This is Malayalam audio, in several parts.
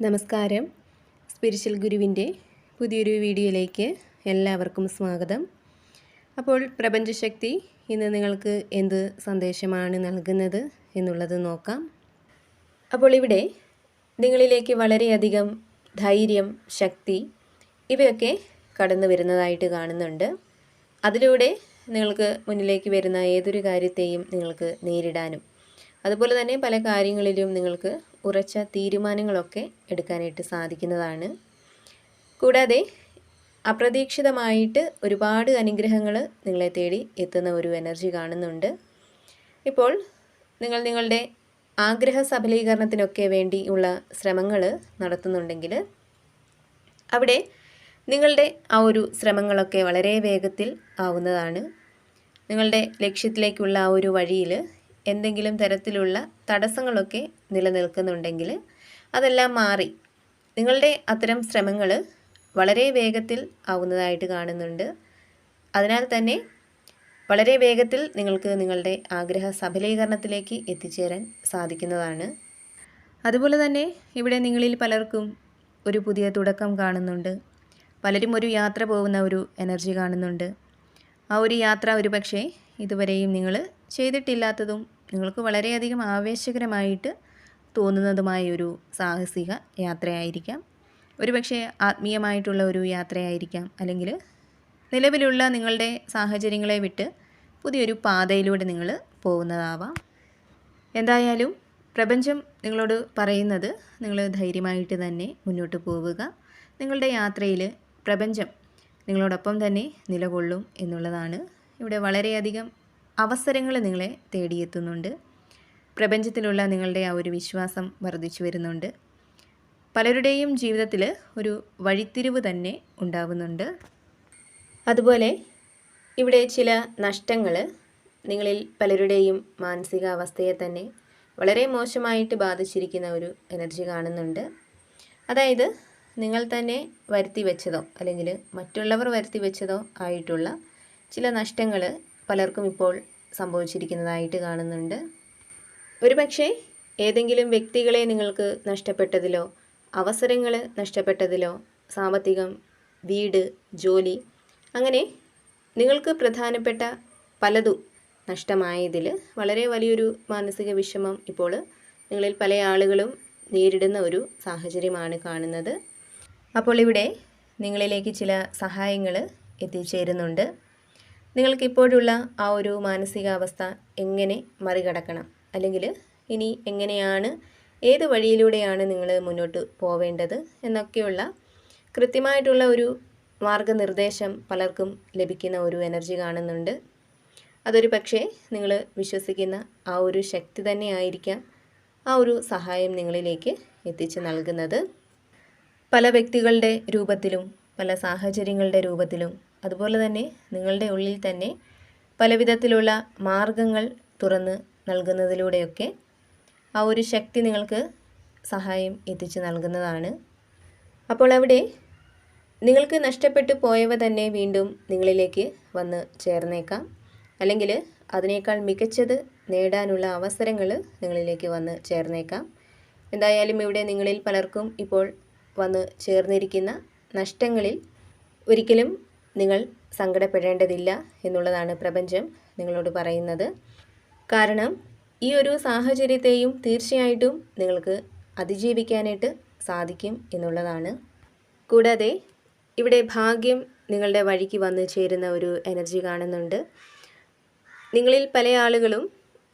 നമസ്കാരം. സ്പിരിച്വൽ ഗുരുവിന്റെ പുതിയൊരു വീഡിയോയിലേക്ക് എല്ലാവർക്കും സ്വാഗതം. അപ്പോൾ പ്രപഞ്ചശക്തി ഇന്ന് നിങ്ങൾക്ക് എന്ത് സന്ദേശമാണ് നൽകുന്നത് എന്നുള്ളത് നോക്കാം. അപ്പോൾ ഇവിടെ നിങ്ങളിലേക്ക് വളരെയധികം ധൈര്യം ശക്തി ഇവയൊക്കെ കടന്നു വരുന്നതായിട്ട് കാണുന്നുണ്ട്. അതിലൂടെ നിങ്ങൾക്ക് മുന്നിലേക്ക് വരുന്ന ഏതൊരു കാര്യത്തെയും നിങ്ങൾക്ക് നേരിടാനും അതുപോലെ തന്നെ പല കാര്യങ്ങളിലും നിങ്ങൾക്ക് ഉറച്ച തീരുമാനങ്ങളൊക്കെ എടുക്കാനായിട്ട് സാധിക്കുന്നതാണ്. കൂടാതെ അപ്രതീക്ഷിതമായിട്ട് ഒരുപാട് അനുഗ്രഹങ്ങൾ നിങ്ങളെ തേടി എത്തുന്ന ഒരു എനർജി കാണുന്നുണ്ട്. ഇപ്പോൾ നിങ്ങൾ നിങ്ങളുടെ ആഗ്രഹ സഫലീകരണത്തിനൊക്കെ വേണ്ടിയുള്ള ശ്രമങ്ങൾ നടത്തുന്നുണ്ടെങ്കിൽ അവിടെ നിങ്ങളുടെ ആ ഒരു ശ്രമങ്ങളൊക്കെ വളരെ വേഗത്തിൽ ആവുന്നതാണ്. നിങ്ങളുടെ ലക്ഷ്യത്തിലേക്കുള്ള ആ ഒരു വഴിയിൽ എന്തെങ്കിലും തരത്തിലുള്ള തടസ്സങ്ങളൊക്കെ നിലനിൽക്കുന്നുണ്ടെങ്കിൽ അതെല്ലാം മാറി. നിങ്ങളുടെ അത്തരം ശ്രമങ്ങൾ വളരെ വേഗത്തിൽ ആവുന്നതായിട്ട് കാണുന്നുണ്ട്. അതിനാൽ തന്നെ വളരെ വേഗത്തിൽ നിങ്ങൾക്ക് നിങ്ങളുടെ ആഗ്രഹ സഫലീകരണത്തിലേക്ക് എത്തിച്ചേരാൻ സാധിക്കുന്നതാണ്. അതുപോലെ തന്നെ ഇവിടെ നിങ്ങളിൽ പലർക്കും ഒരു പുതിയ തുടക്കം കാണുന്നുണ്ട്. പലരും ഒരു യാത്ര പോകുന്ന ഒരു എനർജി കാണുന്നുണ്ട്. ആ ഒരു യാത്ര ഒരു പക്ഷേ ഇതുവരെയും നിങ്ങൾ ചെയ്തിട്ടില്ലാത്തതും നിങ്ങൾക്ക് വളരെയധികം ആവേശകരമായിട്ട് തോന്നുന്നതുമായ ഒരു സാഹസിക യാത്രയായിരിക്കാം. ഒരുപക്ഷെ ആത്മീയമായിട്ടുള്ള ഒരു യാത്രയായിരിക്കാം. അല്ലെങ്കിൽ നിലവിലുള്ള നിങ്ങളുടെ സാഹചര്യങ്ങളെ വിട്ട് പുതിയൊരു പാതയിലൂടെ നിങ്ങൾ പോകുന്നതാവാം. എന്തായാലും പ്രപഞ്ചം നിങ്ങളോട് പറയുന്നത് നിങ്ങൾ ധൈര്യമായിട്ട് തന്നെ മുന്നോട്ട് പോവുക. നിങ്ങളുടെ യാത്രയിൽ പ്രപഞ്ചം നിങ്ങളോടൊപ്പം തന്നെ നിലകൊള്ളും എന്നുള്ളതാണ്. ഇവിടെ വളരെയധികം അവസരങ്ങൾ നിങ്ങളെ തേടിയെത്തുന്നുണ്ട്. പ്രപഞ്ചത്തിലുള്ള നിങ്ങളുടെ ആ ഒരു വിശ്വാസം വർദ്ധിച്ചു വരുന്നുണ്ട്. പലരുടെയും ജീവിതത്തിൽ ഒരു വഴിത്തിരിവ് തന്നെ ഉണ്ടാവുന്നുണ്ട്. അതുപോലെ ഇവിടെ ചില നഷ്ടങ്ങൾ നിങ്ങളിൽ പലരുടെയും മാനസികാവസ്ഥയെ തന്നെ വളരെ മോശമായിട്ട് ബാധിച്ചിരിക്കുന്ന ഒരു എനർജി കാണുന്നുണ്ട്. അതായത് നിങ്ങൾ തന്നെ വരുത്തി വെച്ചതോ അല്ലെങ്കിൽ മറ്റുള്ളവർ വരുത്തി വെച്ചതോ ആയിട്ടുള്ള ചില നഷ്ടങ്ങൾ പലർക്കും ഇപ്പോൾ സംഭവിച്ചിരിക്കുന്നതായിട്ട് കാണുന്നുണ്ട്. ഒരുപക്ഷെ ഏതെങ്കിലും വ്യക്തികളെ നിങ്ങൾക്ക് നഷ്ടപ്പെട്ടതിലോ അവസരങ്ങൾ നഷ്ടപ്പെട്ടതിലോ സാമ്പത്തികം വീട് ജോലി അങ്ങനെ നിങ്ങൾക്ക് പ്രധാനപ്പെട്ട പലതും നഷ്ടമായതിൽ വളരെ വലിയൊരു മാനസിക വിഷമം ഇപ്പോൾ നിങ്ങളിൽ പല ആളുകളും നേരിടുന്ന ഒരു സാഹചര്യമാണ് കാണുന്നത്. അപ്പോൾ ഇവിടെ നിങ്ങളിലേക്ക് ചില സഹായങ്ങൾ എത്തിച്ചേരുന്നുണ്ട്. നിങ്ങൾക്കിപ്പോഴുള്ള ആ ഒരു മാനസികാവസ്ഥ എങ്ങനെ മറികടക്കണം? അല്ലെങ്കിൽ ഇനി എങ്ങനെയാണ് ഏത് വഴിയിലൂടെയാണ് നിങ്ങൾ മുന്നോട്ട് പോവേണ്ടത് എന്നൊക്കെയുള്ള കൃത്യമായിട്ടുള്ള ഒരു മാർഗനിർദ്ദേശം പലർക്കും ലഭിക്കുന്ന ഒരു എനർജി കാണുന്നുണ്ട്. അതൊരു പക്ഷേ നിങ്ങൾ വിശ്വസിക്കുന്ന ആ ഒരു ശക്തി തന്നെയായിരിക്കാം ആ ഒരു സഹായം നിങ്ങളിലേക്ക് എത്തിച്ചു നൽകുന്നത്. പല വ്യക്തികളുടെ രൂപത്തിലും പല സാഹചര്യങ്ങളുടെ രൂപത്തിലും അതുപോലെ തന്നെ നിങ്ങളുടെ ഉള്ളിൽ തന്നെ പലവിധത്തിലുള്ള മാർഗങ്ങൾ തുറന്ന് നൽകുന്നതിലൂടെയൊക്കെ ആ ഒരു ശക്തി നിങ്ങൾക്ക് സഹായം എത്തിച്ചു നൽകുന്നതാണ്. അപ്പോൾ അവിടെ നിങ്ങൾക്ക് നഷ്ടപ്പെട്ടു പോയവ തന്നെ വീണ്ടും നിങ്ങളിലേക്ക് വന്ന് ചേർന്നേക്കാം. അല്ലെങ്കിൽ അതിനേക്കാൾ മികച്ചത് നേടാനുള്ള അവസരങ്ങൾ നിങ്ങളിലേക്ക് വന്ന് ചേർന്നേക്കാം. എന്തായാലും ഇവിടെ നിങ്ങളിൽ പലർക്കും ഇപ്പോൾ വന്ന് ചേർന്നിരിക്കുന്ന നഷ്ടങ്ങളിൽ ഒരിക്കലും നിങ്ങൾ സങ്കടപ്പെടേണ്ടതില്ല എന്നുള്ളതാണ് പ്രപഞ്ചം നിങ്ങളോട് പറയുന്നത്. കാരണം ഈ ഒരു സാഹചര്യത്തെയും തീർച്ചയായിട്ടും നിങ്ങൾക്ക് അതിജീവിക്കാനായിട്ട് സാധിക്കും എന്നുള്ളതാണ്. കൂടാതെ ഇവിടെ ഭാഗ്യം നിങ്ങളുടെ വഴിക്ക് വന്നു ചേരുന്ന ഒരു എനർജി കാണുന്നുണ്ട്. നിങ്ങളിൽ പല ആളുകളും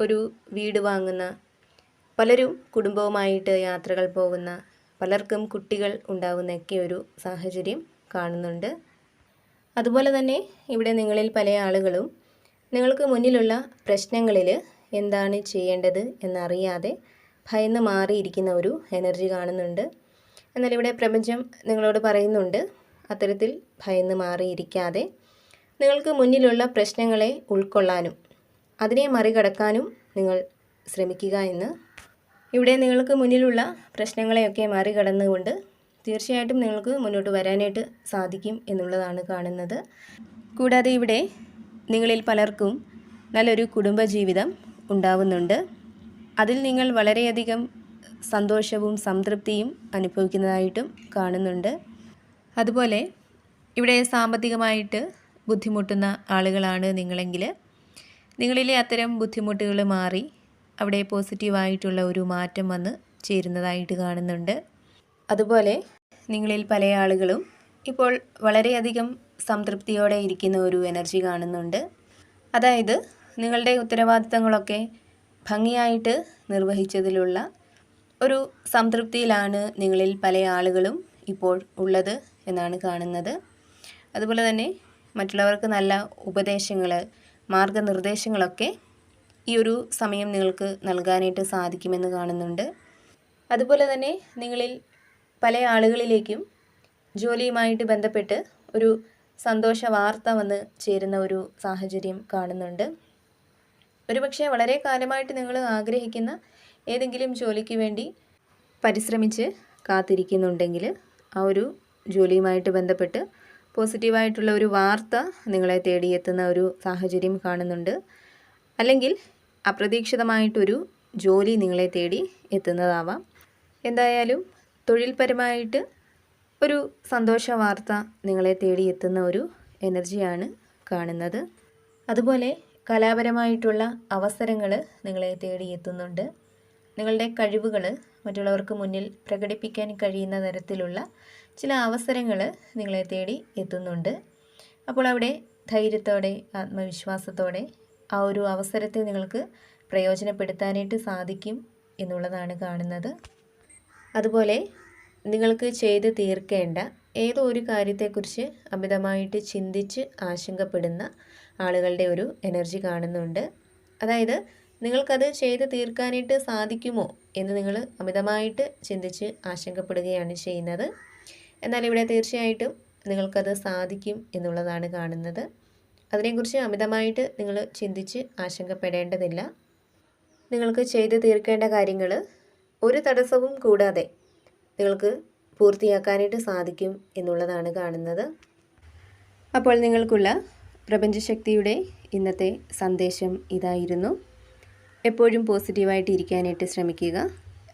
ഒരു വീട് വാങ്ങുന്ന പലരും കുടുംബവുമായിട്ട് യാത്രകൾ പോകുന്ന പലർക്കും കുട്ടികൾ ഉണ്ടാകുന്നൊക്കെ ഒരു സാഹചര്യം കാണുന്നുണ്ട്. അതുപോലെ തന്നെ ഇവിടെ നിങ്ങളിൽ പല ആളുകളും നിങ്ങൾക്ക് മുന്നിലുള്ള പ്രശ്നങ്ങളിൽ എന്താണ് ചെയ്യേണ്ടത് എന്നറിയാതെ ഭയന്ന് മാറിയിരിക്കുന്ന ഒരു എനർജി കാണുന്നുണ്ട്. എന്നാൽ ഇവിടെ പ്രപഞ്ചം നിങ്ങളോട് പറയുന്നുണ്ട് അത്തരത്തിൽ ഭയന്ന് മാറിയിരിക്കാതെ നിങ്ങൾക്ക് മുന്നിലുള്ള പ്രശ്നങ്ങളെ ഉൾക്കൊള്ളാനും അതിനെ മറികടക്കാനും നിങ്ങൾ ശ്രമിക്കുക എന്ന്. ഇവിടെ നിങ്ങൾക്ക് മുന്നിലുള്ള പ്രശ്നങ്ങളെയൊക്കെ മറികടന്നുകൊണ്ട് തീർച്ചയായിട്ടും നിങ്ങൾക്ക് മുന്നോട്ട് വരാനായിട്ട് സാധിക്കും എന്നുള്ളതാണ് കാണുന്നത്. കൂടാതെ ഇവിടെ നിങ്ങളിൽ പലർക്കും നല്ലൊരു കുടുംബജീവിതം ഉണ്ടാവുന്നുണ്ട്. അതിൽ നിങ്ങൾ വളരെയധികം സന്തോഷവും സംതൃപ്തിയും അനുഭവിക്കുന്നതായിട്ടും കാണുന്നുണ്ട്. അതുപോലെ ഇവിടെ സാമ്പത്തികമായിട്ട് ബുദ്ധിമുട്ടുന്ന ആളുകളാണ് നിങ്ങളെങ്കിൽ നിങ്ങളിലെ അത്തരം ബുദ്ധിമുട്ടുകൾ മാറി അവിടെ പോസിറ്റീവായിട്ടുള്ള ഒരു മാറ്റം വന്ന് ചേരുന്നതായിട്ട് കാണുന്നുണ്ട്. അതുപോലെ നിങ്ങളിൽ പല ആളുകളും ഇപ്പോൾ വളരെയധികം സംതൃപ്തിയോടെ ഇരിക്കുന്ന ഒരു എനർജി കാണുന്നുണ്ട്. അതായത് നിങ്ങളുടെ ഉത്തരവാദിത്തങ്ങളൊക്കെ ഭംഗിയായിട്ട് നിർവഹിച്ചതിലുള്ള ഒരു സംതൃപ്തിയിലാണ് നിങ്ങളിൽ പല ആളുകളും ഇപ്പോൾ ഉള്ളത് എന്നാണ് കാണുന്നത്. അതുപോലെ തന്നെ മറ്റുള്ളവർക്ക് നല്ല ഉപദേശങ്ങൾ മാർഗനിർദ്ദേശങ്ങളൊക്കെ ഈ ഒരു സമയം നിങ്ങൾക്ക് നൽകാനായിട്ട് സാധിക്കുമെന്ന് കാണുന്നുണ്ട്. അതുപോലെ തന്നെ നിങ്ങളിൽ പല ആളുകളിലേക്കും ജോലിയുമായിട്ട് ബന്ധപ്പെട്ട് ഒരു സന്തോഷ വാർത്ത വന്ന് ചേരുന്ന ഒരു സാഹചര്യം കാണുന്നുണ്ട്. ഒരുപക്ഷെ വളരെ കാലമായിട്ട് നിങ്ങൾ ആഗ്രഹിക്കുന്ന ഏതെങ്കിലും ജോലിക്ക് വേണ്ടി പരിശ്രമിച്ച് കാത്തിരിക്കുന്നുണ്ടെങ്കിൽ ആ ഒരു ജോലിയുമായിട്ട് ബന്ധപ്പെട്ട് പോസിറ്റീവായിട്ടുള്ള ഒരു വാർത്ത നിങ്ങളെ തേടിയെത്തുന്ന ഒരു സാഹചര്യം കാണുന്നുണ്ട്. അല്ലെങ്കിൽ അപ്രതീക്ഷിതമായിട്ടൊരു ജോലി നിങ്ങളെ തേടി എത്തുന്നതാവാം. എന്തായാലും തൊഴിൽപരമായിട്ട് ഒരു സന്തോഷ വാർത്ത നിങ്ങളെ തേടി എത്തുന്ന ഒരു എനർജിയാണ് കാണുന്നത്. അതുപോലെ കലാപരമായിട്ടുള്ള അവസരങ്ങൾ നിങ്ങളെ തേടി എത്തുന്നുണ്ട് നിങ്ങളുടെ കഴിവുകൾ മറ്റുള്ളവർക്ക് മുന്നിൽ പ്രകടിപ്പിക്കാൻ കഴിയുന്ന തരത്തിലുള്ള ചില അവസരങ്ങൾ നിങ്ങളെ തേടി എത്തുന്നുണ്ട്. അപ്പോൾ അവിടെ ധൈര്യത്തോടെ ആത്മവിശ്വാസത്തോടെ ആ ഒരു അവസരത്തെ നിങ്ങൾക്ക് പ്രയോജനപ്പെടുത്താനായിട്ട് സാധിക്കും എന്നുള്ളതാണ് കാണുന്നത്. അതുപോലെ നിങ്ങൾക്ക് ചെയ്ത് തീർക്കേണ്ട ഏതോ ഒരു കാര്യത്തെക്കുറിച്ച് അമിതമായിട്ട് ചിന്തിച്ച് ആശങ്കപ്പെടുന്ന ആളുകളുടെ ഒരു എനർജി കാണുന്നുണ്ട്. അതായത് നിങ്ങൾക്കത് ചെയ്ത് തീർക്കാനായിട്ട് സാധിക്കുമോ എന്ന് നിങ്ങൾ അമിതമായിട്ട് ചിന്തിച്ച് ആശങ്കപ്പെടുകയാണ് ചെയ്യുന്നത്. എന്നാൽ ഇവിടെ തീർച്ചയായിട്ടും നിങ്ങൾക്കത് സാധിക്കും എന്നുള്ളതാണ് കാണുന്നത്. അതിനെക്കുറിച്ച് അമിതമായിട്ട് നിങ്ങൾ ചിന്തിച്ച് ആശങ്കപ്പെടേണ്ടതില്ല. നിങ്ങൾക്ക് ചെയ്ത് തീർക്കേണ്ട കാര്യങ്ങൾ ഒരു തടസ്സവും കൂടാതെ നിങ്ങൾക്ക് പൂർത്തിയാക്കാനായിട്ട് സാധിക്കും എന്നുള്ളതാണ് കാണുന്നത്. അപ്പോൾ നിങ്ങൾക്കുള്ള പ്രപഞ്ചശക്തിയുടെ ഇന്നത്തെ സന്ദേശം ഇതായിരുന്നു. എപ്പോഴും പോസിറ്റീവായിട്ട് ഇരിക്കാനായിട്ട് ശ്രമിക്കുക.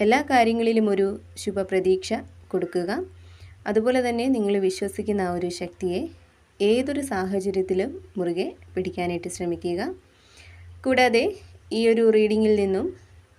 എല്ലാ കാര്യങ്ങളിലും ഒരു ശുഭപ്രതീക്ഷ കൊടുക്കുക. അതുപോലെ തന്നെ നിങ്ങൾ വിശ്വസിക്കുന്ന ആ ഒരു ശക്തിയെ ഏതൊരു സാഹചര്യത്തിലും മുറുകെ പിടിക്കാനായിട്ട് ശ്രമിക്കുക. കൂടാതെ ഈ ഒരു റീഡിങ്ങിൽ നിന്നും